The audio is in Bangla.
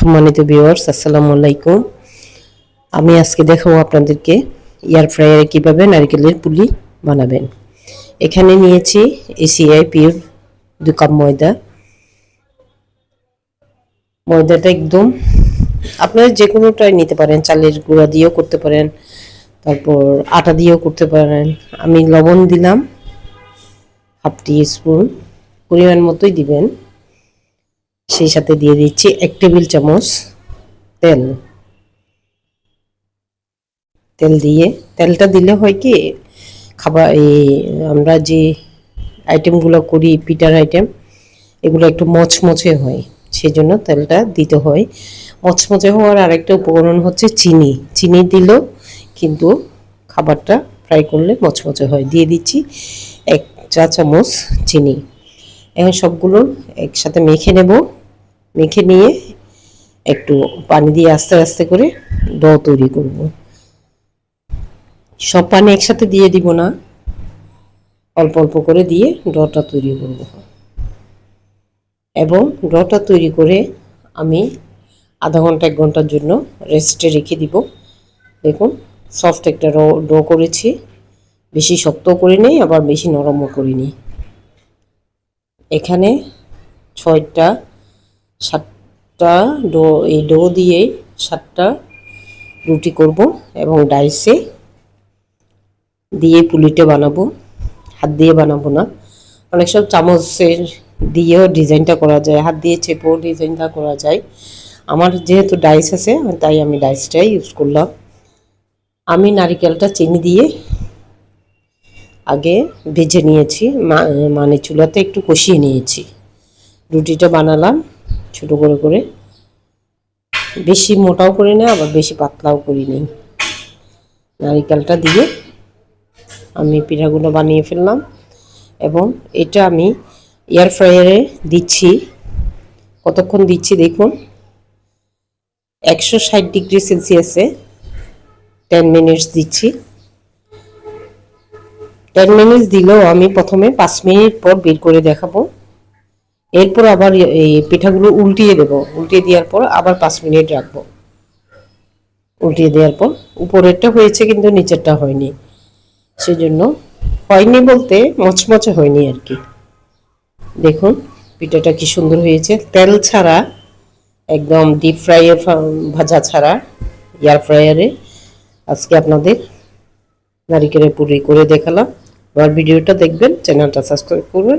সম্মানিত ভিউয়ার্স আসসালামু আলাইকুম। আমি আজকে দেখাবো আপনাদেরকে এয়ার ফ্রায়ারে কীভাবে নারকেলের পুলি বানাবেন। এখানে নিয়েছি এসিআই পিওর দু কাপ ময়দা। ময়দাটা একদম আপনারা যে কোনোটাই নিতে পারেন, চালের গুঁড়া দিয়েও করতে পারেন, তারপর আটা দিয়েও করতে পারেন। আমি লবণ দিলাম, হাফ টি স্পুন পরিমাণ মতোই দিবেন। সেই সাথে দিয়ে দিচ্ছি এক টেবিল চামচ তেল। তেল দিয়ে, তেলটা দিলে হয় কি, খাবার এই, আমরা যে আইটেমগুলো করি পিটার আইটেম এগুলো একটু মচমচে হয় সেই জন্য তেলটা দিতে হয়। মচমচে হওয়ার আরেকটা উপকরণ হচ্ছে চিনি। চিনি দিলেও কিন্তু খাবারটা ফ্রাই করলে মচমচে হয়। দিয়ে দিচ্ছি এক চা চামচ চিনি। এখন সবগুলো একসাথে মেখে নেব। মেখে নিয়ে একটু পানি দিয়ে আস্তে আস্তে করে ড তৈরি করব। সব পানি একসাথে দিয়ে দিব না। অল্প অল্প করে দিয়ে ডটা তৈরি করব। এবং ডটা তৈরি করে আমি আধা ঘণ্টা, এক ঘণ্টার জন্য রেস্টে রেখে দিব। দেখুন, সফট একটা ডো করেছি। বেশি শক্ত করে নেই, আবার বেশি নরমও করিনি এখানে ছয়টা সাতটা ডো, এই ডো দিয়ে সাতটা রুটি করব এবং ডাইসে দিয়ে পুলিটা বানাবো। হাত দিয়ে বানাবো না। অনেক সব চামচের দিয়েও ডিজাইনটা করা যায়, হাত দিয়ে চেপেও ডিজাইনটা করা যায়। আমার যেহেতু ডাইস আছে, তাই আমি ডাইসটাই ইউজ করলাম। আমি নারিকেলটা চিনি দিয়ে আগে ভেজে নিয়েছি মানে চুলাতে একটু কষিয়ে নিয়েছি। রুটিটা বানালাম। ছোট করে করে। বেশি মোটাও করি না, আবার বেশি পাতলাও করি নি নারিকেলটা দিয়ে আমি পিঠাগুলো বানিয়ে ফেললাম এবং এটা আমি এয়ার ফ্রায়ারে দিচ্ছি। কতক্ষণ দিচ্ছি দেখুন? একশো ষাট ডিগ্রি সেলসিয়াসে টেন মিনিটস দিচ্ছি। টেন মিনিটস দিলেও আমি প্রথমে পাঁচ মিনিট পর বের করে দেখাবো। এরপর আবার এই পিঠাগুলো উল্টিয়ে দেবো। উল্টিয়ে দেওয়ার পর আবার পাঁচ মিনিট রাখব। উল্টিয়ে দেওয়ার পর উপরেরটা হয়েছে কিন্তু নিচেরটা হয়নি। সেজন্য হয়নি বলতে মচমচে হয়নি আর কি। দেখুন, পিঠাটা কি সুন্দর হয়েছে। তেল ছাড়া, একদম ডিপ ফ্রাইয়ের ভাজা ছাড়া এয়ার ফ্রায়ারে আজকে আপনাদের নারিকেলের পুরি করে দেখালাম। আমার ভিডিওটা দেখবেন চ্যানেলটা সাবস্ক্রাইব করবেন।